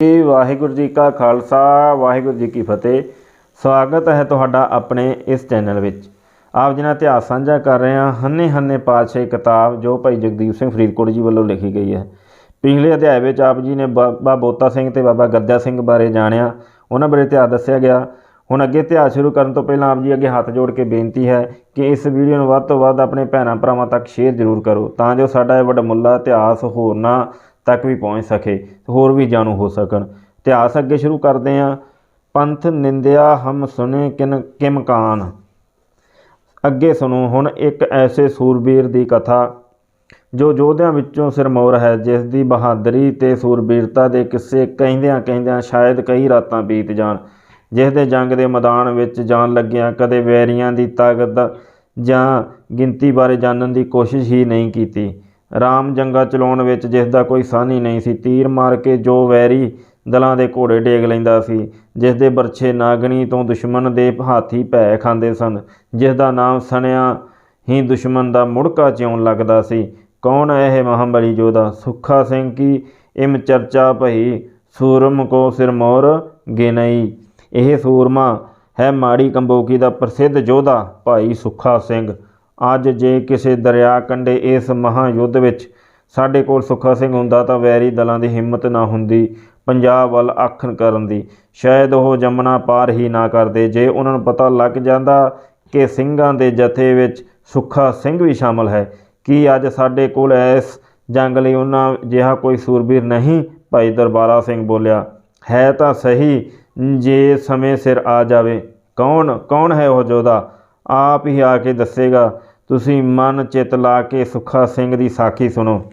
ਜੀ, ਵਾਹਿਗੁਰੂ ਜੀ ਕਾ ਖਾਲਸਾ, ਵਾਹਿਗੁਰੂ ਜੀ ਕੀ ਫਤਿਹ। ਸਵਾਗਤ ਹੈ ਤੁਹਾਡਾ ਆਪਣੇ ਇਸ ਚੈਨਲ ਵਿੱਚ। ਆਪ ਜੀ ਨਾਲ ਇਤਿਹਾਸ ਸਾਂਝਾ ਕਰ ਰਹੇ ਹਾਂ। ਹੰਨੇ ਹੰਨੇ ਪਾਤਸ਼ਾਹ ਕਿਤਾਬ ਜੋ ਭਾਈ ਜਗਦੀਪ ਸਿੰਘ ਫਰੀਦਕੋਟ ਜੀ ਵੱਲੋਂ ਲਿਖੀ ਗਈ ਹੈ। ਪਿਛਲੇ ਅਧਿਆਇ ਵਿੱਚ ਆਪ ਜੀ ਨੇ ਬਾਬਾ ਬੋਤਾ ਸਿੰਘ ਤੇ ਬਾਬਾ ਗੱਦਿਆ ਸਿੰਘ ਬਾਰੇ ਜਾਣਿਆ। ਉਹਨਾਂ ਬਾਰੇ ਇਤਿਹਾਸ ਦੱਸਿਆ ਗਿਆ। ਹੁਣ ਅੱਗੇ ਇਤਿਹਾਸ ਸ਼ੁਰੂ ਕਰਨ ਤੋਂ ਪਹਿਲਾਂ ਆਪ ਜੀ ਅੱਗੇ ਹੱਥ ਜੋੜ ਕੇ ਬੇਨਤੀ ਹੈ ਕਿ ਇਸ ਵੀਡੀਓ ਨੂੰ ਵੱਧ ਤੋਂ ਵੱਧ ਆਪਣੇ ਭੈਣਾਂ ਭਰਾਵਾਂ ਤੱਕ ਸ਼ੇਅਰ ਜ਼ਰੂਰ ਕਰੋ ਤਾਂ ਜੋ ਸਾਡਾ ਇਹ ਵੱਡਮੁੱਲਾ ਇਤਿਹਾਸ ਹੋਰਨਾਂ ਤੱਕ ਵੀ ਪਹੁੰਚ ਸਕੇ, ਹੋਰ ਵੀ ਜਾਣੂ ਹੋ ਸਕਣ। ਇਤਿਹਾਸ ਅੱਗੇ ਸ਼ੁਰੂ ਕਰਦੇ ਹਾਂ। ਪੰਥ ਨਿੰਦਿਆ ਹਮ ਸੁਨੇ ਕਿਨ ਕਿਮਕਾਨ ਅੱਗੇ ਸੁਣੋ, ਹੁਣ ਇੱਕ ਐਸੇ ਸੂਰਬੀਰ ਦੀ ਕਥਾ, ਜੋ ਯੋਧਿਆਂ ਵਿੱਚੋਂ ਸਿਰਮੌਰ ਹੈ, ਜਿਸ ਦੀ ਬਹਾਦਰੀ ਤੇ ਸੂਰਬੀਰਤਾ ਦੇ ਕਿੱਸੇ ਕਹਿੰਦਿਆਂ ਕਹਿੰਦਿਆਂ ਸ਼ਾਇਦ ਕਈ ਰਾਤਾਂ ਬੀਤ ਜਾਣ। ਜਿਸ ਦੇ ਜੰਗ ਦੇ ਮੈਦਾਨ ਵਿੱਚ ਜਾਣ ਲੱਗਿਆਂ ਕਦੇ ਵੈਰੀਆਂ ਦੀ ਤਾਕਤ ਜਾਂ ਗਿਣਤੀ ਬਾਰੇ ਜਾਣਨ ਦੀ ਕੋਸ਼ਿਸ਼ ਹੀ ਨਹੀਂ ਕੀਤੀ। ਰਾਮ ਜੰਗਾ ਚਲਾਉਣ ਵਿੱਚ ਜਿਸ ਦਾ ਕੋਈ ਸਾਨੀ ਨਹੀਂ ਸੀ, ਤੀਰ ਮਾਰ ਕੇ ਜੋ ਵੈਰੀ ਦਲਾਂ ਦੇ ਘੋੜੇ ਡੇਗ ਲੈਂਦਾ ਸੀ ਜਿਸ ਦੇ ਬਰਛੇ ਨਾਗਣੀ ਤੋਂ ਦੁਸ਼ਮਣ ਦੇ ਹਾਥੀ ਭੈ ਖਾਂਦੇ ਸਨ ਜਿਸ ਦਾ ਨਾਮ ਸਣਿਆ ਹੀ ਦੁਸ਼ਮਣ ਦਾ ਮੁੜਕਾ ਚਿਉਣ ਲੱਗਦਾ ਸੀ। ਕੌਣ ਹੈ ਇਹ ਮਹਾਬਲੀ ਯੋਧਾ ਸੁੱਖਾ ਸਿੰਘ ਕੀ ਇਮ ਚਰਚਾ ਭਈ ਸੂਰਮ ਕੋ ਸਿਰਮੌਰ ਗਿਨਈ? ਇਹ ਸੂਰਮਾ ਹੈ ਮਾੜੀ ਕੰਬੋਕੀ ਦਾ ਪ੍ਰਸਿੱਧ ਯੋਧਾ ਭਾਈ ਸੁੱਖਾ ਸਿੰਘ। ਅੱਜ ਜੇ ਕਿਸੇ ਦਰਿਆ ਕੰਢੇ ਇਸ ਮਹਾਯੁੱਧ ਵਿੱਚ ਸਾਡੇ ਕੋਲ ਸੁੱਖਾ ਸਿੰਘ ਹੁੰਦਾ ਤਾਂ ਵੈਰੀ ਦਲਾਂ ਦੀ ਹਿੰਮਤ ਨਾ ਹੁੰਦੀ, ਪੰਜਾਬ ਵੱਲ ਆਖਣ ਕਰਨ ਦੀ। ਸ਼ਾਇਦ ਉਹ ਜਮਨਾ ਪਾਰ ਹੀ ਨਾ ਕਰਦੇ। ਜੇ ਉਹਨਾਂ ਨੂੰ ਪਤਾ ਲੱਗ ਜਾਂਦਾ ਕਿ ਸਿੰਘਾਂ ਦੇ ਜਥੇ ਵਿੱਚ ਸੁੱਖਾ ਸਿੰਘ ਵੀ ਸ਼ਾਮਲ ਹੈ, ਕੀ ਅੱਜ ਸਾਡੇ ਕੋਲ ਇਸ ਜੰਗ ਲਈ ਉਹਨਾਂ ਜਿਹਾ ਕੋਈ ਸੂਰਬੀਰ ਨਹੀਂ? ਭਾਈ ਦਰਬਾਰਾ ਸਿੰਘ ਬੋਲਿਆ, ਹੈ ਤਾਂ ਸਹੀ, ਜੇ ਸਮੇਂ ਸਿਰ ਆ ਜਾਵੇ। ਕੌਣ ਕੌਣ ਹੈ ਉਹ ਯੋਧਾ? ਆਪ ਹੀ ਆ ਕੇ ਦੱਸੇਗਾ। ਤੁਸੀਂ ਮਨ ਚਿੱਤ ਲਾ ਕੇ ਸੁੱਖਾ ਸਿੰਘ ਦੀ ਸਾਖੀ ਸੁਣੋ।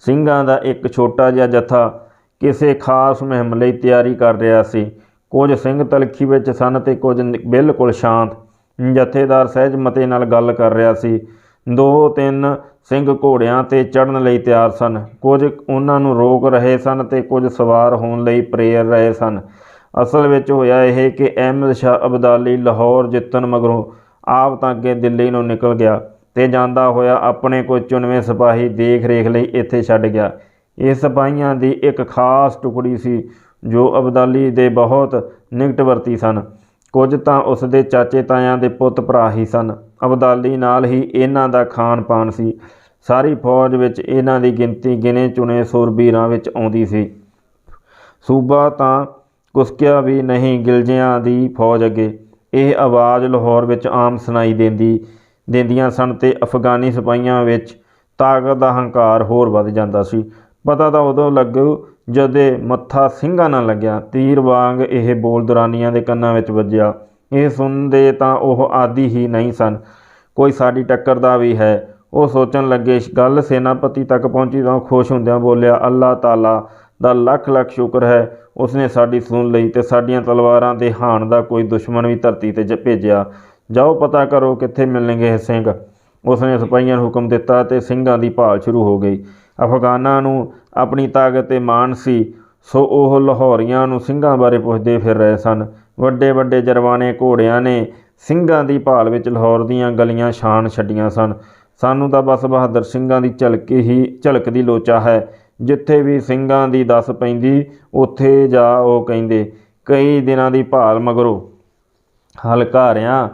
ਸਿੰਘਾਂ ਦਾ ਇੱਕ ਛੋਟਾ ਜਿਹਾ ਜਥਾ ਕਿਸੇ ਖਾਸ ਮੁਹਿੰਮ ਲਈ ਤਿਆਰੀ ਕਰ ਰਿਹਾ ਸੀ। ਕੁਝ ਸਿੰਘ ਤਲਖੀ ਵਿੱਚ ਸਨ ਤੇ ਕੁਝ ਬਿਲਕੁਲ ਸ਼ਾਂਤ। ਜਥੇਦਾਰ ਸਹਿਜ ਮਤੇ ਨਾਲ ਗੱਲ ਕਰ ਰਿਹਾ ਸੀ। ਦੋ ਤਿੰਨ ਸਿੰਘ ਘੋੜਿਆਂ ਤੇ ਚੜ੍ਹਨ ਲਈ ਤਿਆਰ ਸਨ। ਕੁਝ ਉਹਨਾਂ ਨੂੰ ਰੋਕ ਰਹੇ ਸਨ ਤੇ ਕੁਝ ਸਵਾਰ ਹੋਣ ਲਈ ਪ੍ਰੇਰ ਰਹੇ ਸਨ। ਅਸਲ ਵਿੱਚ ਹੋਇਆ ਇਹ ਕਿ ਅਹਿਮਦ ਸ਼ਾਹ ਅਬਦਾਲੀ ਲਾਹੌਰ ਜਿੱਤਣ ਮਗਰੋਂ ਆਪ ਤਾਂ ਅੱਗੇ ਦਿੱਲੀ ਨੂੰ ਨਿਕਲ ਗਿਆ ਤੇ ਜਾਂਦਾ ਹੋਇਆ ਆਪਣੇ ਕੋਈ ਚੁਣਵੇਂ ਸਿਪਾਹੀ ਦੇਖ ਰੇਖ ਲਈ ਇੱਥੇ ਛੱਡ ਗਿਆ। ਇਹ ਸਿਪਾਹੀਆਂ ਦੀ ਇੱਕ ਖਾਸ ਟੁਕੜੀ ਸੀ ਜੋ ਅਬਦਾਲੀ ਦੇ ਬਹੁਤ ਨਿਕਟਵਰਤੀ ਸਨ। ਕੁਝ ਤਾਂ ਉਸ ਦੇ ਚਾਚੇ ਤਾਇਆਂ ਦੇ ਪੁੱਤ ਭਰਾ ਹੀ ਸਨ। ਅਬਦਾਲੀ ਨਾਲ ਹੀ ਇਹਨਾਂ ਦਾ ਖਾਣ ਪਾਣ ਸੀ। ਸਾਰੀ ਫੌਜ ਵਿੱਚ ਇਹਨਾਂ ਦੀ ਗਿਣਤੀ ਗਿਣੇ ਚੁਣੇ ਸੂਰਬੀਰਾਂ ਵਿੱਚ ਆਉਂਦੀ ਸੀ। ਸੂਬਾ ਤਾਂ ਕੁਸਕਿਆ ਵੀ ਨਹੀਂ ਗਿਲਜਿਆਂ ਦੀ ਫੌਜ ਅੱਗੇ। ਇਹ ਆਵਾਜ਼ ਲਾਹੌਰ ਵਿੱਚ ਆਮ ਸੁਣਾਈ ਦਿੰਦੀ, ਦਿੰਦੀਆਂ ਸਨ ਤੇ ਅਫਗਾਨੀ ਸਿਪਾਹੀਆਂ ਵਿੱਚ ਤਾਕਤ ਦਾ ਹੰਕਾਰ ਹੋਰ ਵੱਧ ਜਾਂਦਾ ਸੀ। ਪਤਾ ਤਾਂ ਉਦੋਂ ਲੱਗੂ ਜਦੇ ਮੱਥਾ ਸਿੰਘਾਂ ਨਾਲ ਲੱਗਿਆ। ਤੀਰ ਵਾਂਗ ਇਹ ਬੋਲ ਦੁਰਾਨੀਆਂ ਦੇ ਕੰਨਾਂ ਵਿੱਚ ਵੱਜਿਆ। ਇਹ ਸੁਣਦੇ ਤਾਂ ਉਹ ਆਦੀ ਹੀ ਨਹੀਂ ਸਨ। ਕੋਈ ਸਾਡੀ ਟੱਕਰ ਦਾ ਵੀ ਹੈ। ਉਹ ਸੋਚਣ ਲੱਗੇ, ਗੱਲ ਸੈਨਾਪਤੀ ਤੱਕ ਪਹੁੰਚੀ ਤਾਂ ਉਹ ਖੁਸ਼ ਹੁੰਦਿਆਂ ਬੋਲਿਆ, ਅੱਲਾਹ ਤਾਲਾ ਦਾ ਲੱਖ ਲੱਖ ਸ਼ੁਕਰ ਹੈ। ਉਸਨੇ ਸਾਡੀ ਸੁਣ ਲਈ ਤੇ ਸਾਡੀਆਂ ਤਲਵਾਰਾਂ ਦੇ ਹਾਣ ਦਾ ਕੋਈ ਦੁਸ਼ਮਣ ਵੀ ਧਰਤੀ ਤੇ ਜ- ਭੇਜਿਆ। ਜਾਓ, ਪਤਾ ਕਰੋ ਕਿੱਥੇ ਮਿਲਣਗੇ ਇਹ ਸਿੰਘ। ਉਸਨੇ ਸਿਪਾਹੀਆਂ ਨੂੰ ਹੁਕਮ ਦਿੱਤਾ ਤੇ ਸਿੰਘਾਂ ਦੀ ਭਾਲ ਸ਼ੁਰੂ ਹੋ ਗਈ। ਅਫਗਾਨਾਂ ਨੂੰ ਆਪਣੀ ਤਾਕਤ ਤੇ ਮਾਣ ਸੀ, ਸੋ ਉਹ ਲਾਹੌਰੀਆਂ ਨੂੰ ਸਿੰਘਾਂ ਬਾਰੇ ਪੁੱਛਦੇ ਫਿਰ ਰਹੇ ਸਨ। ਵੱਡੇ ਵੱਡੇ ਜਰਵਾਣੇ ਘੋੜਿਆਂ ਨੇ ਸਿੰਘਾਂ ਦੀ ਭਾਲ ਵਿੱਚ ਲਾਹੌਰ ਦੀਆਂ ਗਲੀਆਂ ਛਾਣ ਛੱਡੀਆਂ ਸਨ। ਸਾਨੂੰ ਤਾਂ ਬਸ ਬਹਾਦਰ ਸਿੰਘਾਂ ਦੀ ਝਲਕ ਹੀ, ਝਲਕ ਦੀ ਲੋਚਾ ਹੈ। ਜਿੱਥੇ ਵੀ ਸਿੰਘਾਂ ਦੀ ਦੱਸ ਪੈਂਦੀ, ਉੱਥੇ ਜਾ ਉਹ ਕਹਿੰਦੇ, ਕਈ ਦਿਨਾਂ ਦੀ ਭਾਲ ਮਗਰੋਂ ਹਲਕਾਰਿਆਂ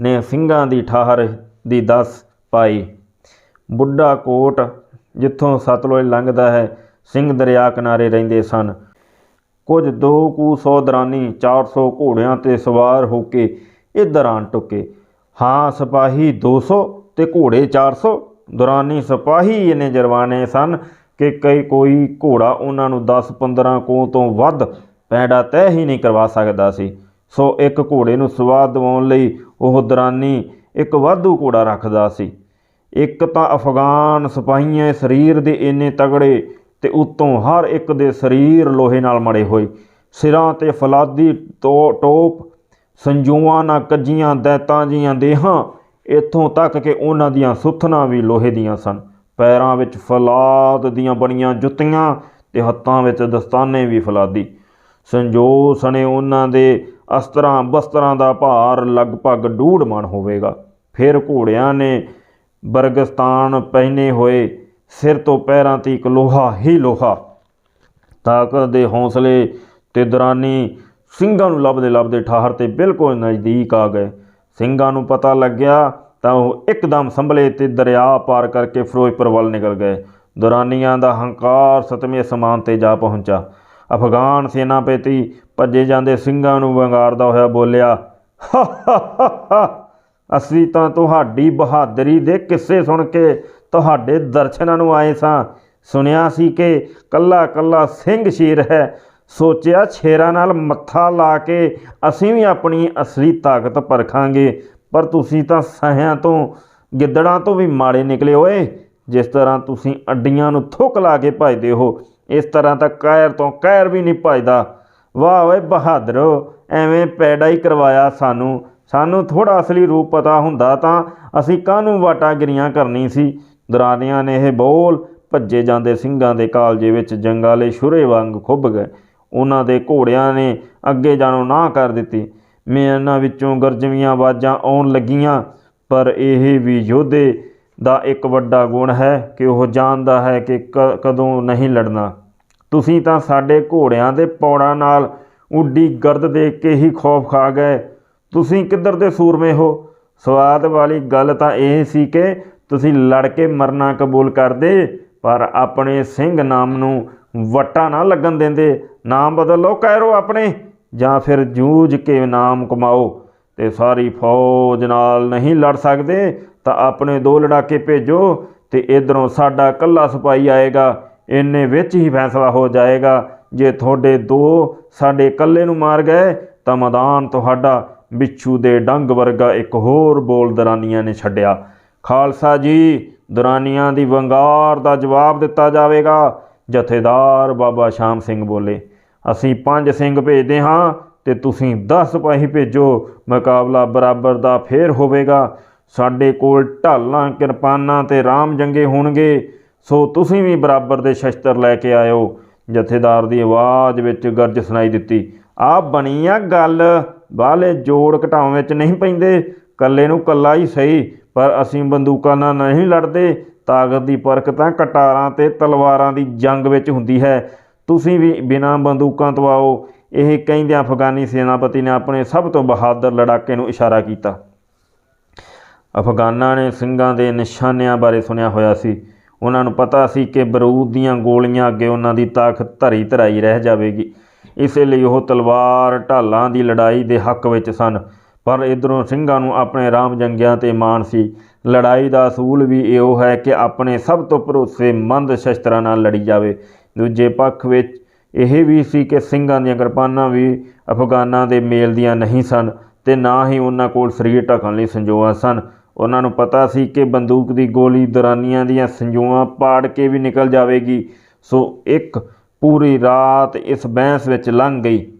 ਨੇ ਸਿੰਘਾਂ ਦੀ ਠਾਹਰ ਦੀ ਦੱਸ ਪਾਈ। ਬੁੱਢਾ ਕੋਟ ਜਿੱਥੋਂ ਸਤਲੁਜ ਲੰਘਦਾ ਹੈ, ਸਿੰਘ ਦਰਿਆ ਕਿਨਾਰੇ ਰਹਿੰਦੇ ਸਨ। ਕੁਝ ਦੋ ਕੁ ਸੌ ਦਰਾਨੀ 400 ਘੋੜਿਆਂ ਤੇ ਸਵਾਰ ਹੋ ਕੇ ਇਹ ਦੌਰਾਨ ਟੁੱਕੇ। ਹਾਂ, ਸਿਪਾਹੀ 200 ਤੇ ਘੋੜੇ 400 ਦੌਰਾਨੀ ਸਿਪਾਹੀ ਇਹਨੇ ਜਰਵਾਨੇ ਸਨ ਕਿ ਕਈ ਕੋਈ ਘੋੜਾ ਉਹਨਾਂ ਨੂੰ 10-15 ਕੋਹ ਤੋਂ ਵੱਧ ਪੈਂਡਾ ਤੈਅ ਹੀ ਨਹੀਂ ਕਰਵਾ ਸਕਦਾ ਸੀ। ਸੋ ਇੱਕ ਘੋੜੇ ਨੂੰ ਸਵਾਦ ਦਿਵਾਉਣ ਲਈ ਉਹ ਦਰਾਨੀ ਇੱਕ ਵਾਧੂ ਘੋੜਾ ਰੱਖਦਾ ਸੀ। ਇੱਕ ਤਾਂ ਅਫਗਾਨ ਸਿਪਾਹੀਆਂ ਸਰੀਰ ਦੇ ਇੰਨੇ ਤਗੜੇ ਤੇ ਉੱਤੋਂ ਹਰ ਇੱਕ ਦੇ ਸਰੀਰ ਲੋਹੇ ਨਾਲ ਮੜੇ ਹੋਏ। ਸਿਰਾਂ ਤੇ ਫਲਾਦੀ ਟੋ ਟੋਪ, ਸੰਜੂਆਂ ਨਾ ਕੱਜੀਆਂ, ਦੈਤਾਂ ਜੀਆਂ ਦੇਹਾਂ, ਇੱਥੋਂ ਤੱਕ ਕਿ ਉਹਨਾਂ ਦੀਆਂ ਸੁੱਥਣਾ ਵੀ ਲੋਹੇ ਦੀਆਂ ਸਨ। ਪੈਰਾਂ ਵਿੱਚ ਫਲਾਦ ਦੀਆਂ ਬਣੀਆਂ ਜੁੱਤੀਆਂ ਤੇ ਹੱਥਾਂ ਵਿੱਚ ਦਸਤਾਨੇ ਵੀ ਫਲਾਦੀ। ਸੰਜੋ ਸਣੇ ਉਹਨਾਂ ਦੇ ਅਸਤਰਾਂ ਬਸਤਰਾਂ ਦਾ ਭਾਰ ਲਗਭਗ ਡੂਢ ਮਣ ਹੋਵੇਗਾ। ਫਿਰ ਘੋੜਿਆਂ ਨੇ ਬਰਗਸਤਾਨ ਪਹਿਨੇ ਹੋਏ ਸਿਰ ਤੋਂ ਪੈਰਾਂ ਤੀਕ ਲੋਹਾ ਹੀ ਲੋਹਾ। ਤਾਕਤ ਦੇ ਹੌਸਲੇ ਤੇ ਦਰਾਨੀ ਸਿੰਘਾਂ ਨੂੰ ਲੱਭਦੇ ਲੱਭਦੇ ਠਾਹਰ ਤੇ ਬਿਲਕੁਲ ਨਜ਼ਦੀਕ ਆ ਗਏ। ਸਿੰਘਾਂ ਨੂੰ ਪਤਾ ਲੱਗਿਆ ਤਾਂ ਉਹ ਇੱਕਦਮ ਸੰਭਲੇ ਤੇ ਦਰਿਆ ਪਾਰ ਕਰਕੇ ਫਿਰੋਜ਼ਪੁਰ ਵੱਲ ਨਿਕਲ ਗਏ। ਦੁਰਾਨੀਆਂ ਦਾ ਹੰਕਾਰ ਸਤਵੇਂ ਅਸਮਾਨ ਤੇ ਜਾ ਪਹੁੰਚਾ। ਅਫਗਾਨ ਸੈਨਾਪਤੀ ਭੱਜੇ ਜਾਂਦੇ ਸਿੰਘਾਂ ਨੂੰ ਵੰਗਾਰਦਾ ਹੋਇਆ ਬੋਲਿਆ ਅਸੀਂ ਤਾਂ ਤੁਹਾਡੀ ਬਹਾਦਰੀ ਦੇ ਕਿੱਸੇ ਸੁਣ ਕੇ ਤੁਹਾਡੇ ਦਰਸ਼ਨਾਂ ਨੂੰ ਆਏ ਸਾਂ। ਸੁਣਿਆ ਸੀ ਕਿ ਕੱਲਾ ਕੱਲਾ ਸਿੰਘ ਸ਼ੇਰ ਹੈ। ਸੋਚਿਆ ਸ਼ੇਰਾਂ ਨਾਲ ਮੱਥਾ ਲਾ ਕੇ ਅਸੀਂ ਵੀ ਆਪਣੀ ਅਸਲੀ ਤਾਕਤ ਪਰਖਾਂਗੇ। ਪਰ ਤੁਸੀਂ ਤਾਂ ਸਹਿਆਂ ਤੋਂ, ਗਿੱਦੜਾਂ ਤੋਂ ਵੀ ਮਾੜੇ ਨਿਕਲੇ ਓਏ ਜਿਸ ਤਰ੍ਹਾਂ ਤੁਸੀਂ ਅੱਡੀਆਂ ਨੂੰ ਥੁੱਕ ਲਾ ਕੇ ਭਜਦੇ ਹੋ, ਇਸ ਤਰ੍ਹਾਂ ਤਾਂ ਕਾਇਰ ਤੋਂ ਕਾਇਰ ਵੀ ਨਹੀਂ ਭਜਦਾ। ਵਾਹ ਓਏ ਬਹਾਦਰੋ, ਐਵੇਂ ਪੈੜਾ ਹੀ ਕਰਵਾਇਆ ਸਾਨੂੰ। ਸਾਨੂੰ ਥੋੜਾ ਅਸਲੀ ਰੂਪ ਪਤਾ ਹੁੰਦਾ ਤਾਂ ਅਸੀਂ ਕਾਹਨੂੰ ਵਾਟਾਗਿਰੀਆਂ ਕਰਨੀ ਸੀ? ਦਰਾਨੀਆਂ ਨੇ ਇਹ ਬੋਲ ਭੱਜੇ ਜਾਂਦੇ ਸਿੰਘਾਂ ਦੇ ਕਾਲਜੇ ਵਿੱਚ ਜੰਗਾਲੇ ਸ਼ੁਰੇ ਵਾਂਗ ਖੁੱਭ ਗਏ। ਉਹਨਾਂ ਦੇ ਘੋੜਿਆਂ ਨੇ ਅੱਗੇ ਜਾਣੋਂ ਨਾ ਕਰ ਦਿੱਤੀ। ਮਿਆਨਾਂ ਵਿੱਚੋਂ ਗਰਜਵੀਆਂ ਆਵਾਜ਼ਾਂ ਆਉਣ ਲੱਗੀਆਂ, ਪਰ ਇਹ ਵੀ ਯੋਧੇ ਦਾ ਇੱਕ ਵੱਡਾ ਗੁਣ ਹੈ ਕਿ ਉਹ ਜਾਣਦਾ ਹੈ ਕਿ ਕ- ਕਦੋਂ ਨਹੀਂ ਲੜਨਾ। ਤੁਸੀਂ ਤਾਂ ਸਾਡੇ ਘੋੜਿਆਂ ਦੇ ਪੌੜਾਂ ਨਾਲ ਉੱਡੀ ਗਰਦ ਦੇਖ ਕੇ ਹੀ ਖੌਫ ਖਾ ਗਏ। ਤੁਸੀਂ ਕਿੱਧਰ ਦੇ ਸੂਰਮੇ ਹੋ? ਸਵਾਦ ਵਾਲੀ ਗੱਲ ਤਾਂ ਇਹ ਸੀ ਕਿ ਤੁਸੀਂ ਲੜ ਕੇ ਮਰਨਾ ਕਬੂਲ ਕਰਦੇ, ਪਰ ਆਪਣੇ ਸਿੰਘ ਨਾਮ ਨੂੰ ਵਟਾ ਨਾ ਲੱਗਣ ਦਿੰਦੇ। ਨਾਮ ਬਦਲ ਬਦਲੋ ਕਹਿਰੋ ਆਪਣੇ। ਜਾਂ ਫਿਰ ਜੂਝ ਕੇ ਨਾਮ ਕਮਾਓ ਤੇ ਸਾਰੀ ਫੌਜ ਨਾਲ ਨਹੀਂ ਲੜ ਸਕਦੇ, ਤਾਂ ਆਪਣੇ ਦੋ ਲੜਾਕੇ ਭੇਜੋ ਤੇ ਇਧਰੋਂ ਸਾਡਾ ਕੱਲਾ ਸਿਪਾਹੀ ਆਏਗਾ, ਇੰਨੇ ਵਿੱਚ ਹੀ ਫੈਸਲਾ ਹੋ ਜਾਏਗਾ। ਜੇ ਤੁਹਾਡੇ ਦੋ ਸਾਡੇ ਕੱਲੇ ਨੂੰ ਮਾਰ ਗਏ, ਤਾਂ ਮੈਦਾਨ ਤੁਹਾਡਾ ਬਿੱਛੂ ਦੇ ਡੰਗ ਵਰਗਾ ਇੱਕ ਹੋਰ ਬੋਲ ਦਰਾਨੀਆਂ ਨੇ ਛੱਡਿਆ। ਖਾਲਸਾ ਜੀ, ਦਰਾਨੀਆਂ ਦੀ ਵੰਗਾਰ ਦਾ ਜਵਾਬ ਦਿੱਤਾ ਜਾਵੇਗਾ। ਜਥੇਦਾਰ ਬਾਬਾ ਸ਼ਾਮ ਸਿੰਘ ਬੋਲੇ ਅਸੀਂ ਪੰਜ ਸਿੰਘ ਭੇਜਦੇ ਹਾਂ ਤੇ ਤੁਸੀਂ 10 ਸਿਪਾਹੀ ਭੇਜੋ, ਮੁਕਾਬਲਾ ਬਰਾਬਰ ਦਾ ਫੇਰ ਹੋਵੇਗਾ। ਸਾਡੇ ਕੋਲ ਢਾਲਾਂ, ਕਿਰਪਾਨਾਂ ਤੇ ਰਾਮ ਜੰਗੇ ਹੋਣਗੇ, ਸੋ ਤੁਸੀਂ ਵੀ ਬਰਾਬਰ ਦੇ ਸ਼ਸਤਰ ਲੈ ਕੇ ਆਇਓ। ਜਥੇਦਾਰ ਦੀ ਆਵਾਜ਼ ਵਿੱਚ ਗਰਜ ਸੁਣਾਈ ਦਿੱਤੀ ਆ ਬਣੀ ਆ ਗੱਲ ਬਾਹਲੇ ਜੋੜ ਘਟਾਉਣ ਵਿੱਚ ਨਹੀਂ ਪੈਂਦੇ ਕੱਲੇ ਨੂੰ ਕੱਲਾ ਹੀ ਸਹੀ, ਪਰ ਅਸੀਂ ਬੰਦੂਕਾਂ ਨਾਲ ਨਹੀਂ ਲੜਦੇ, ਤਾਕਤ ਦੀ ਪਰਖ ਤਾਂ ਕਟਾਰਾਂ ਤੇ ਤਲਵਾਰਾਂ ਦੀ ਜੰਗ ਵਿੱਚ ਹੁੰਦੀ ਹੈ। ਤੁਸੀਂ ਵੀ ਬਿਨਾਂ ਬੰਦੂਕਾਂ ਤੋਂ ਆਓ ਇਹ ਕਹਿੰਦਿਆਂ ਅਫਗਾਨੀ ਸੈਨਾਪਤੀ ਨੇ ਆਪਣੇ ਸਭ ਤੋਂ ਬਹਾਦਰ ਲੜਾਕੇ ਨੂੰ ਇਸ਼ਾਰਾ ਕੀਤਾ। ਅਫਗਾਨਾਂ ਨੇ ਸਿੰਘਾਂ ਦੇ ਨਿਸ਼ਾਨਿਆਂ ਬਾਰੇ ਸੁਣਿਆ ਹੋਇਆ ਸੀ। ਉਹਨਾਂ ਨੂੰ ਪਤਾ ਸੀ ਕਿ ਬਰੂਦ ਦੀਆਂ ਗੋਲੀਆਂ ਅੱਗੇ ਉਹਨਾਂ ਦੀ ਤਾਕਤ ਧਰੀ ਧਰਾਈ ਰਹਿ ਜਾਵੇਗੀ। ਇਸੇ ਲਈ ਉਹ ਤਲਵਾਰ ਢਾਲਾਂ ਦੀ ਲੜਾਈ ਦੇ ਹੱਕ ਵਿੱਚ ਸਨ। ਪਰ ਇਧਰੋਂ ਸਿੰਘਾਂ ਨੂੰ ਆਪਣੇ ਰਾਮ ਜੰਗਿਆਂ ਤੇ ਮਾਣ ਸੀ। ਲੜਾਈ ਦਾ ਅਸੂਲ ਵੀ ਇਹੋ ਹੈ ਕਿ ਆਪਣੇ ਸਭ ਤੋਂ ਭਰੋਸੇਮੰਦ ਸ਼ਸਤਰਾਂ ਨਾਲ ਲੜੀ ਜਾਵੇ। ਦੂਜੇ ਪੱਖ ਵਿੱਚ ਇਹ ਵੀ ਸੀ ਕਿ ਸਿੰਘਾਂ ਦੀਆਂ ਕਿਰਪਾਨਾਂ ਵੀ ਅਫਗਾਨਾਂ ਦੇ ਮੇਲ ਦੀਆਂ ਨਹੀਂ ਸਨ ਤੇ ਨਾ ਹੀ ਉਹਨਾਂ ਕੋਲ ਸਰੀਰ ਢਕਣ ਲਈ ਸੰਜੋਆ ਸਨ। ਉਹਨਾਂ ਨੂੰ ਪਤਾ ਸੀ ਕਿ ਬੰਦੂਕ ਦੀ ਗੋਲੀ ਦਰਾਨੀਆਂ ਦੀਆਂ ਸੰਜੋਆਂ ਪਾੜ ਕੇ ਵੀ ਨਿਕਲ ਜਾਵੇਗੀ। ਸੋ ਇੱਕ ਪੂਰੀ ਰਾਤ ਇਸ ਬਹਿਸ ਵਿੱਚ ਲੰਘ ਗਈ।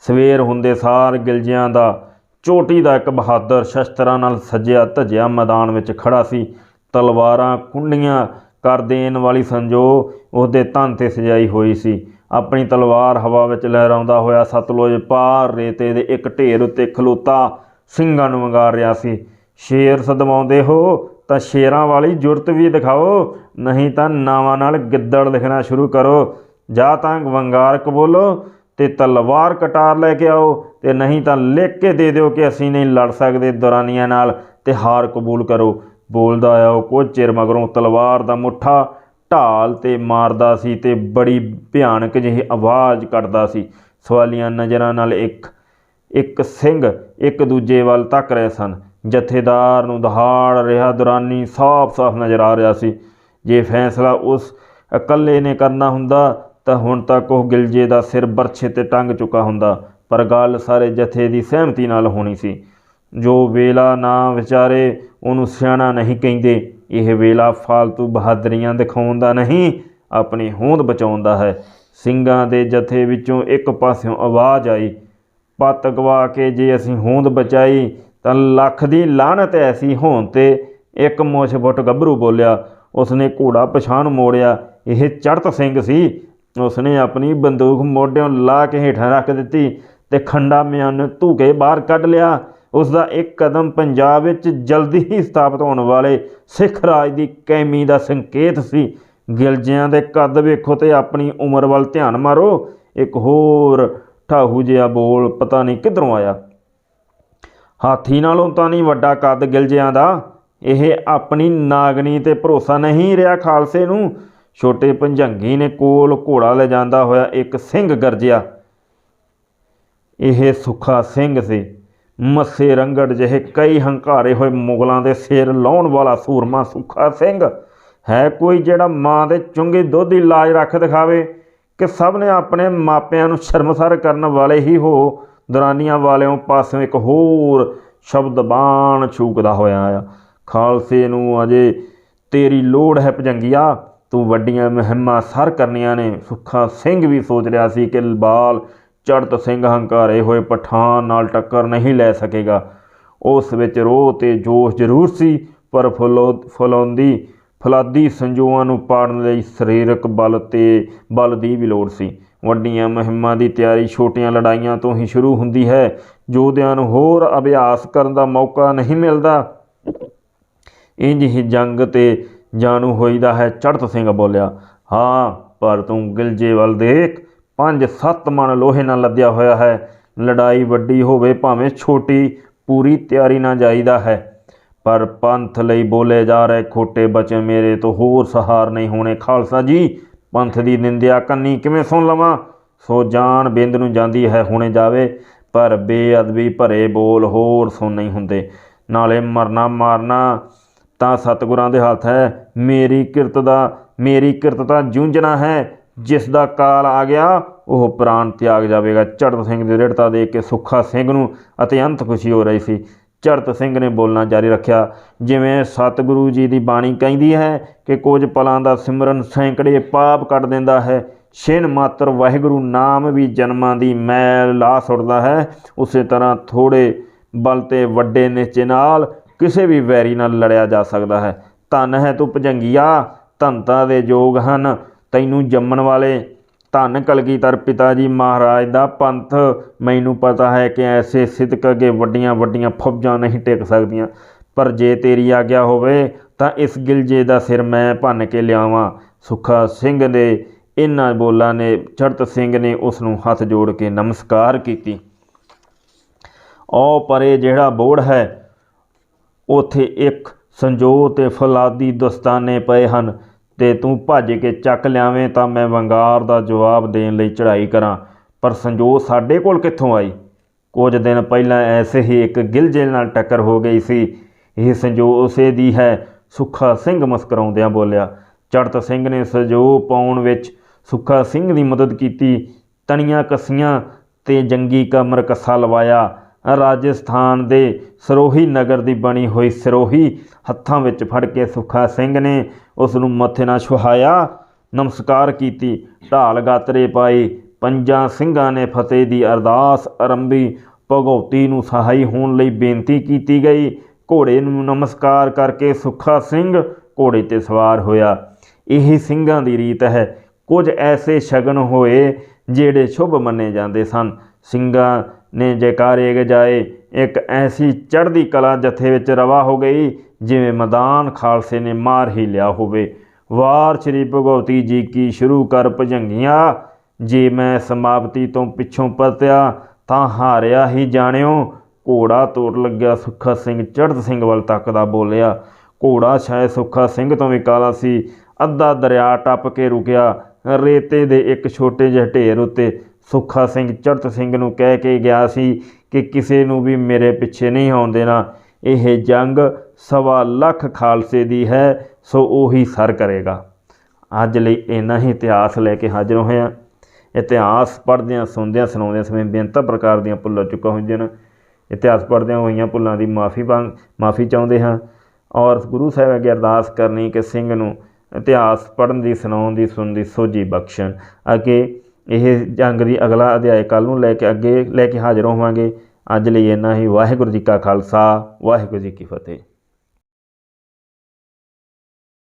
ਸਵੇਰ ਹੁੰਦੇ ਸਾਰ ਗਿਲਜਿਆਂ ਦਾ ਚੋਟੀ ਦਾ ਇੱਕ ਬਹਾਦਰ ਸ਼ਸਤਰਾਂ ਨਾਲ ਸੱਜਿਆ ਧਜਿਆ ਮੈਦਾਨ ਵਿੱਚ ਖੜਾ ਸੀ। ਤਲਵਾਰਾਂ ਕੁੰਡੀਆਂ ਕਰ ਦੇਣ ਵਾਲੀ ਸੰਜੋ ਉਸਦੇ ਤਨ ਤੇ ਸਜਾਈ ਹੋਈ ਸੀ। ਆਪਣੀ ਤਲਵਾਰ ਹਵਾ ਵਿੱਚ ਲਹਿਰਾਉਂਦਾ ਹੋਇਆ ਸਤਲੁਜ ਪਾਰ ਰੇਤੇ ਦੇ ਇੱਕ ਢੇਰ ਉੱਤੇ ਖਲੋਤਾ ਸਿੰਘਾਂ ਨੂੰ ਵੰਗਾਰ ਰਿਹਾ ਸੀ। ਸ਼ੇਰ ਸਦਮਾਉਂਦੇ ਹੋ ਤਾਂ ਸ਼ੇਰਾਂ ਵਾਲੀ ਜੁਰਤ ਵੀ ਦਿਖਾਓ, ਨਹੀਂ ਤਾਂ ਨਾਵਾਂ ਨਾਲ ਗਿੱਦੜ ਲਿਖਣਾ ਸ਼ੁਰੂ ਕਰੋ। ਜਾਂ ਤਾਂ ਵੰਗਾਰ ਕਬੂਲੋ ਤੇ ਤਲਵਾਰ ਕਟਾਰ ਲੈ ਕੇ ਆਓ ਤੇ ਨਹੀਂ ਤਾਂ ਲਿਖ ਕੇ ਦੇ ਦਿਓ ਕਿ ਅਸੀਂ ਨਹੀਂ ਲੜ ਸਕਦੇ ਦੁਰਾਨੀਆਂ ਨਾਲ ਤੇ ਹਾਰ ਕਬੂਲ ਕਰੋ। ਬੋਲਦਾ ਆ, ਉਹ ਕੁਝ ਚਿਰ ਮਗਰੋਂ ਤਲਵਾਰ ਦਾ ਮੁੱਠਾ ਢਾਲ ਤੇ ਮਾਰਦਾ ਸੀ ਤੇ ਬੜੀ ਭਿਆਨਕ ਜਿਹੀ ਆਵਾਜ਼ ਕੱਢਦਾ ਸੀ। ਸਵਾਲੀਆਂ ਨਜ਼ਰਾਂ ਨਾਲ ਇੱਕ ਇੱਕ ਸਿੰਘ ਇੱਕ ਦੂਜੇ ਵੱਲ ਤੱਕ ਰਹੇ ਸਨ। ਜਥੇਦਾਰ ਨੂੰ ਦਹਾੜ ਰਿਹਾ, ਦੁਰਾਨੀ ਸਾਫ਼-ਸਾਫ਼ ਨਜ਼ਰ ਆ ਰਿਹਾ ਸੀ। ਜੇ ਫੈਸਲਾ ਉਸ ਇਕੱਲੇ ਨੇ ਕਰਨਾ ਹੁੰਦਾ, ਤਾਂ ਹੁਣ ਤੱਕ ਉਹ ਗਿਲਜੇ ਦਾ ਸਿਰ ਬਰਛੇ ਤੇ ਟੰਗ ਚੁੱਕਾ ਹੁੰਦਾ, ਪਰ ਗੱਲ ਸਾਰੇ ਜਥੇ ਦੀ ਸਹਿਮਤੀ ਨਾਲ ਹੋਣੀ ਸੀ। ਜੋ ਵੇਲਾ ਨਾ ਵਿਚਾਰੇ, ਉਹਨੂੰ ਸਿਆਣਾ ਨਹੀਂ ਕਹਿੰਦੇ। ਇਹ ਵੇਲਾ ਫਾਲਤੂ ਬਹਾਦਰੀਆਂ ਦਿਖਾਉਣ ਦਾ ਨਹੀਂ, ਆਪਣੀ ਹੋਂਦ ਬਚਾਉਣ ਦਾ ਹੈ। ਸਿੰਘਾਂ ਦੇ ਜਥੇ ਵਿੱਚੋਂ ਇੱਕ ਪਾਸਿਓਂ ਆਵਾਜ਼ ਆਈ, ਪੱਤ ਗਵਾ ਕੇ ਜੇ ਅਸੀਂ ਹੋਂਦ ਬਚਾਈ, ਤਾਂ ਲੱਖ ਦੀ ਲਾਹਨਤ ਐਸੀ ਹੋਣ ਤੇ ਇੱਕ ਮੁੱਛ ਫੁੱਟ ਗੱਭਰੂ ਬੋਲਿਆ। ਉਸਨੇ ਘੋੜਾ ਪਛਾਣ ਮੋੜਿਆ। ਇਹ ਚੜਤ ਸਿੰਘ ਸੀ। ਉਸਨੇ ਆਪਣੀ ਬੰਦੂਕ ਮੋਢਿਓਂ ਲਾ ਕੇ ਹੇਠਾਂ ਰੱਖ ਦਿੱਤੀ ਤੇ ਖੰਡਾ ਮਿਆਨ ਧੂ ਕੇ ਬਾਹਰ ਕੱਢ ਲਿਆ। ਉਸ ਦਾ ਇੱਕ ਕਦਮ ਪੰਜਾਬ ਵਿੱਚ ਜਲਦੀ ਹੀ ਸਥਾਪਿਤ ਹੋਣ ਵਾਲੇ ਸਿੱਖ ਰਾਜ ਦੀ ਕੈਮੀ ਦਾ ਸੰਕੇਤ ਸੀ। ਗਿਲਜਿਆਂ ਦੇ ਕੱਦ ਵੇਖੋ ਤੇ ਆਪਣੀ ਉਮਰ ਵੱਲ ਧਿਆਨ ਮਾਰੋ। ਇੱਕ ਹੋਰ ਠਾਹੂ ਜਿਹਾ ਬੋਲ ਪਤਾ ਨਹੀਂ ਕਿੱਧਰੋਂ ਆਇਆ। ਹਾਥੀ ਨਾਲੋਂ ਤਾਂ ਨਹੀਂ ਵੱਡਾ ਕੱਦ ਗਿਲਜਿਆਂ ਦਾ। ਇਹ ਆਪਣੀ ਨਾਗਣੀ ਤੇ ਭਰੋਸਾ ਨਹੀਂ ਰਿਹਾ ਖਾਲਸੇ ਨੂੰ। ਛੋਟੇ ਪੰਜੰਗੀ ਨੇ ਕੋਲ ਘੋੜਾ ਲੈ ਜਾਂਦਾ ਹੋਇਆ ਇੱਕ ਸਿੰਘ ਗਰਜਿਆ। ਇਹ ਸੁੱਖਾ ਸਿੰਘ ਸੀ। ਮੱਸੇ ਰੰਗੜ ਜਿਹੇ ਕਈ ਹੰਕਾਰੇ ਹੋਏ ਮੁਗਲਾਂ ਦੇ ਸਿਰ ਲਾਉਣ ਵਾਲਾ ਸੂਰਮਾ ਸੁੱਖਾ ਸਿੰਘ। ਹੈ ਕੋਈ ਜਿਹੜਾ ਮਾਂ ਦੇ ਚੁੰਗੇ ਦੁੱਧ ਦੀ ਲਾਜ ਰੱਖ ਦਿਖਾਵੇ ਕਿ ਸਭ ਨੇ ਆਪਣੇ ਮਾਪਿਆਂ ਨੂੰ ਸ਼ਰਮਸਾਰ ਕਰਨ ਵਾਲੇ ਹੀ ਹੋ। ਦਰਾਨੀਆਂ ਵਾਲਿਆਂ ਪਾਸਿਓਂ ਇੱਕ ਹੋਰ ਸ਼ਬਦਬਾਣ ਛੂਕਦਾ ਹੋਇਆ ਆ। ਖਾਲਸੇ ਨੂੰ ਅਜੇ ਤੇਰੀ ਲੋੜ ਹੈ ਭਜੰਗੀਆ, ਤੂੰ ਵੱਡੀਆਂ ਮਹਿਮਾ ਸਰ ਕਰਨੀਆਂ ਨੇ। ਸੁੱਖਾ ਸਿੰਘ ਵੀ ਸੋਚ ਰਿਹਾ ਸੀ ਕਿ ਬਾਲ ਚੜਤ ਸਿੰਘ ਹੰਕਾਰੇ ਹੋਏ ਪਠਾਨ ਨਾਲ ਟੱਕਰ ਨਹੀਂ ਲੈ ਸਕੇਗਾ। ਉਸ ਵਿੱਚ ਰੋਹ ਤੇ ਜੋਸ਼ ਜ਼ਰੂਰ ਸੀ, ਪਰ ਫੁੱਲੋ, ਫੁਲਾਉਂਦੀ, ਫਲਾਦੀ ਸੰਜੋਆਂ ਨੂੰ ਪਾੜਨ ਲਈ ਸਰੀਰਕ ਬਲ ਤੇ ਬਲ ਦੀ ਵੀ ਲੋੜ ਸੀ। ਵੱਡੀਆਂ ਮੁਹਿੰਮਾਂ ਦੀ ਤਿਆਰੀ ਛੋਟੀਆਂ ਲੜਾਈਆਂ ਤੋਂ ਹੀ ਸ਼ੁਰੂ ਹੁੰਦੀ ਹੈ, ਯੋਧਿਆਂ ਨੂੰ ਹੋਰ ਅਭਿਆਸ ਕਰਨ ਦਾ ਮੌਕਾ ਨਹੀਂ ਮਿਲਦਾ। ਇੰਜ ਹੀ ਜੰਗ ਤੇ ਜਾਣੂ ਹੋਈਦਾ ਹੈ ਚੜਤ ਸਿੰਘ ਬੋਲਿਆ, ਹਾਂ, ਪਰ ਤੂੰ ਗਿਲਜੇ ਵੱਲ ਦੇਖ ਪੰਜ ਸੱਤ ਮਣ ਲੋਹੇ ਨਾਲ ਲੱਦਿਆ ਹੋਇਆ ਹੈ। ਲੜਾਈ ਵੱਡੀ ਹੋਵੇ ਭਾਵੇਂ ਛੋਟੀ, ਪੂਰੀ ਤਿਆਰੀ ਨਾਲ ਜਾਈਦਾ ਹੈ। ਪਰ ਪੰਥ ਲਈ ਬੋਲੇ ਜਾ ਰਹੇ ਖੋਟੇ ਬਚੇ ਮੇਰੇ ਤੋਂ ਹੋਰ ਸਹਾਰ ਨਹੀਂ ਹੋਣੇ। ਖਾਲਸਾ ਜੀ, ਪੰਥ ਦੀ ਨਿੰਦਿਆ ਕੰਨੀ ਕਿਵੇਂ ਸੁਣ ਲਵਾਂ? ਸੋ ਜਾਨ ਬਿੰਦ ਨੂੰ ਜਾਂਦੀ ਹੈ ਹੁਣੇ ਜਾਵੇ, ਪਰ ਬੇਅਦਬੀ ਭਰੇ ਬੋਲ ਹੋਰ ਸੁਣ ਨਹੀਂ ਹੁੰਦੇ। ਨਾਲੇ ਮਰਨਾ ਮਾਰਨਾ ਤਾਂ ਸਤਿਗੁਰਾਂ ਦੇ ਹੱਥ ਹੈ। ਮੇਰੀ ਕਿਰਤ ਦਾ, ਮੇਰੀ ਕਿਰਤ ਤਾਂ ਜੂਝਣਾ ਹੈ। ਜਿਸ ਦਾ ਕਾਲ ਆ ਗਿਆ, ਉਹ ਪ੍ਰਾਣ ਤਿਆਗ ਜਾਵੇਗਾ। ਚੜਤ ਸਿੰਘ ਦੀ ਦ੍ਰਿੜਤਾ ਦੇਖ ਕੇ ਸੁੱਖਾ ਸਿੰਘ ਨੂੰ ਅਤਿਅੰਤ ਖੁਸ਼ੀ ਹੋ ਰਹੀ ਸੀ। ਚੜਤ ਸਿੰਘ ਨੇ ਬੋਲਣਾ ਜਾਰੀ ਰੱਖਿਆ, ਜਿਵੇਂ ਸਤਿਗੁਰੂ ਜੀ ਦੀ ਬਾਣੀ ਕਹਿੰਦੀ ਹੈ ਕਿ ਕੁਝ ਪਲਾਂ ਦਾ ਸਿਮਰਨ ਸੈਂਕੜੇ ਪਾਪ ਕੱਢ ਦਿੰਦਾ ਹੈ, ਛਿਨ ਮਾਤਰ ਵਾਹਿਗੁਰੂ ਨਾਮ ਵੀ ਜਨਮਾਂ ਦੀ ਮੈਲ ਲਾ ਸੁੱਟਦਾ ਹੈ। ਉਸੇ ਤਰ੍ਹਾਂ ਥੋੜੇ ਬਲ ਤੇ ਵੱਡੇ ਨਿਸ਼ਚੇ ਨਾਲ ਕਿਸੇ ਵੀ ਵੈਰੀ ਨਾਲ ਲੜਿਆ ਜਾ ਸਕਦਾ ਹੈ। ਧਨ ਹੈ ਤੂੰ ਭਜੰਗੀਆ ਧੰਤਾ ਦੇ ਯੋਗ ਹਨ। ਤੈਨੂੰ ਜੰਮਣ ਵਾਲੇ ਧੰਨ ਕਲਗੀਧਰ ਪਿਤਾ ਜੀ ਮਹਾਰਾਜ ਦਾ ਪੰਥ। ਮੈਨੂੰ ਪਤਾ ਹੈ ਕਿ ਐਸੇ ਸਿਦਕ ਅਗੇ ਵੱਡੀਆਂ ਵੱਡੀਆਂ ਫੌਜਾਂ ਨਹੀਂ ਟਿਕ ਸਕਦੀਆਂ। ਪਰ ਜੇ ਤੇਰੀ ਆਗਿਆ ਹੋਵੇ ਤਾਂ ਇਸ ਗਿਲਜੇ ਦਾ ਸਿਰ ਮੈਂ ਭੰਨ ਕੇ ਲਿਆਵਾਂ। ਸੁੱਖਾ ਸਿੰਘ ਦੇ ਇਹਨਾਂ ਬੋਲਾਂ ਨੇ ਚੜਤ ਸਿੰਘ ਨੇ ਉਸ ਨੂੰ ਹੱਥ ਜੋੜ ਕੇ ਨਮਸਕਾਰ ਕੀਤੀ। ਉਹ ਪਰੇ ਜਿਹੜਾ ਬੋੜ ਹੈ, ਉਥੇ ਇੱਕ ਸੰਜੋ ਤੇ ਫਲਾਦੀ ਦਸਤਾਨੇ ਪਏ ਹਨ। ਤੇ ਤੂੰ ਭੱਜ ਕੇ ਚੱਕ ਲਿਆਵੇਂ ਤਾਂ ਮੈਂ ਵੰਗਾਰ ਦਾ ਜਵਾਬ ਦੇਣ ਲਈ ਚੜ੍ਹਾਈ ਕਰਾਂ। ਪਰ ਸੰਜੋ ਸਾਡੇ ਕੋਲ ਕਿੱਥੋਂ ਆਈ? ਕੁਝ ਦਿਨ ਪਹਿਲਾਂ ਐਸੇ ਹੀ ਇੱਕ ਗਿਲਜੇ ਨਾਲ ਟੱਕਰ ਹੋ ਗਈ ਸੀ। ਇਹ ਸੰਜੋ ਉਸੇ ਦੀ ਹੈ, ਸੁੱਖਾ ਸਿੰਘ ਮੁਸਕਰਾਉਂਦਿਆਂ ਬੋਲਿਆ। ਚੜਤ ਸਿੰਘ ਨੇ ਸਜੋ ਪਾਉਣ ਵਿੱਚ ਸੁੱਖਾ ਸਿੰਘ ਦੀ ਮਦਦ ਕੀਤੀ। ਤਣੀਆਂ ਕੱਸੀਆਂ ਤੇ ਜੰਗੀ ਕਮਰ ਕੱਸਾ ਲਵਾਇਆ। ਰਾਜਸਥਾਨ ਦੇ ਸਰੋਹੀ ਨਗਰ ਦੀ ਬਣੀ ਹੋਈ ਸਰੋਹੀ ਹੱਥਾਂ ਵਿੱਚ ਫੜ ਕੇ ਸੁੱਖਾ ਸਿੰਘ ਨੇ ਉਸ ਨੂੰ ਮੱਥੇ ਨਾਲ ਛੁਹਾਇਆ ਨਮਸਕਾਰ ਕੀਤੀ, ਢਾਲ ਗਾਤਰੇ ਪਾਈ, ਪੰਜਾਂ ਸਿੰਘਾਂ ਨੇ ਫਤਿਹ ਦੀ ਅਰਦਾਸ ਆਰੰਭੀ ਭਗਉਤੀ ਨੂੰ ਸਹਾਈ ਹੋਣ ਲਈ ਬੇਨਤੀ ਕੀਤੀ ਗਈ। ਘੋੜੇ ਨੂੰ ਨਮਸਕਾਰ ਕਰਕੇ ਸੁੱਖਾ ਸਿੰਘ ਘੋੜੇ ਤੇ ਸਵਾਰ ਹੋਇਆ। ਇਹ ਸਿੰਘਾਂ ਦੀ ਰੀਤ ਹੈ। ਕੁਝ ਐਸੇ ਸ਼ਗਨ ਹੋਏ, ਜਿਹੜੇ ਸ਼ੁਭ ਮੰਨੇ ਜਾਂਦੇ ਸਨ। ਸਿੰਘਾਂ ਨੇ ਜੈਕਾਰੇ ਗਜਾਏ ਇੱਕ ਐਸੀ ਚੜ੍ਹਦੀ ਕਲਾ ਜਥੇ ਵਿੱਚ ਰਵਾ ਹੋ ਗਈ, ਜਿਵੇਂ ਮੈਦਾਨ ਖਾਲਸੇ ਨੇ ਮਾਰ ਹੀ ਲਿਆ ਹੋਵੇ। ਵਾਰ ਸ੍ਰੀ ਭਗਵਤੀ ਜੀ ਕੀ ਸ਼ੁਰੂ ਕਰ ਭਜੰਗੀਆਂ, ਜੇ ਮੈਂ ਸਮਾਪਤੀ ਤੋਂ ਪਿੱਛੋਂ ਪਰਤਿਆ, ਤਾਂ ਹਾਰਿਆ ਹੀ ਜਾਣਿਓ, ਘੋੜਾ ਤੋੜ ਲੱਗਿਆ ਸੁੱਖਾ ਸਿੰਘ ਚੜ੍ਹਤ ਸਿੰਘ ਵੱਲ ਤੱਕਦਾ ਬੋਲਿਆ। ਘੋੜਾ ਸ਼ਾਇਦ ਸੁੱਖਾ ਸਿੰਘ ਤੋਂ ਵੀ ਕਾਲਾ ਸੀ, ਅੱਧਾ ਦਰਿਆ ਟੱਪ ਕੇ ਰੁਕਿਆ, ਰੇਤੇ ਦੇ ਇੱਕ ਛੋਟੇ ਜਿਹੇ ਢੇਰ ਉੱਤੇ ਸੁੱਖਾ ਸਿੰਘ ਚੜਤ ਸਿੰਘ ਨੂੰ ਕਹਿ ਕੇ ਗਿਆ ਸੀ ਕਿ ਕਿਸੇ ਨੂੰ ਵੀ ਮੇਰੇ ਪਿੱਛੇ ਨਹੀਂ ਆਉਣ ਦੇਣਾ। ਇਹ ਜੰਗ ਸਵਾ ਲੱਖ ਖਾਲਸੇ ਦੀ ਹੈ, ਸੋ ਉਹੀ ਸਰ ਕਰੇਗਾ। ਅੱਜ ਲਈ ਇੰਨਾ ਹੀ ਇਤਿਹਾਸ ਲੈ ਕੇ ਹਾਜ਼ਰ ਹੋਇਆ। ਇਤਿਹਾਸ ਪੜ੍ਹਦਿਆਂ, ਸੁਣਦਿਆਂ, ਸੁਣਾਉਂਦਿਆਂ ਸਮੇਂ ਬੇਅੰਤ ਪ੍ਰਕਾਰ ਦੀਆਂ ਭੁੱਲਾਂ ਚੁੱਕਾ ਹੁੰਦੀਆਂ ਨੇ। ਇਤਿਹਾਸ ਪੜ੍ਹਦਿਆਂ ਹੋਈਆਂ ਭੁੱਲਾਂ ਦੀ ਮਾਫੀ ਮੰਗ ਮਾਫੀ ਚਾਹੁੰਦੇ ਹਾਂ। ਔਰ ਗੁਰੂ ਸਾਹਿਬ ਅੱਗੇ ਅਰਦਾਸ ਕਰਨੀ ਕਿ ਸਿੰਘ ਨੂੰ ਇਤਿਹਾਸ ਪੜ੍ਹਨ ਦੀ, ਸੁਣਾਉਣ ਦੀ, ਸੁਣਨ ਦੀ ਸੋਝੀ ਬਖਸ਼ਣ। ਅੱਗੇ ਇਹ ਜੰਗ ਦੀ ਅਗਲਾ ਅਧਿਆਇ ਕੱਲ ਨੂੰ ਲੈ ਕੇ ਅੱਗੇ ਲੈ ਕੇ ਹਾਜ਼ਰ ਹੋਵਾਂਗੇ। ਅੱਜ ਲਈ ਇੰਨਾ ਹੀ। ਵਾਹਿਗੁਰੂ ਜੀ ਕਾ ਖਾਲਸਾ, ਵਾਹਿਗੁਰੂ ਜੀ ਕੀ ਫਤਿਹ।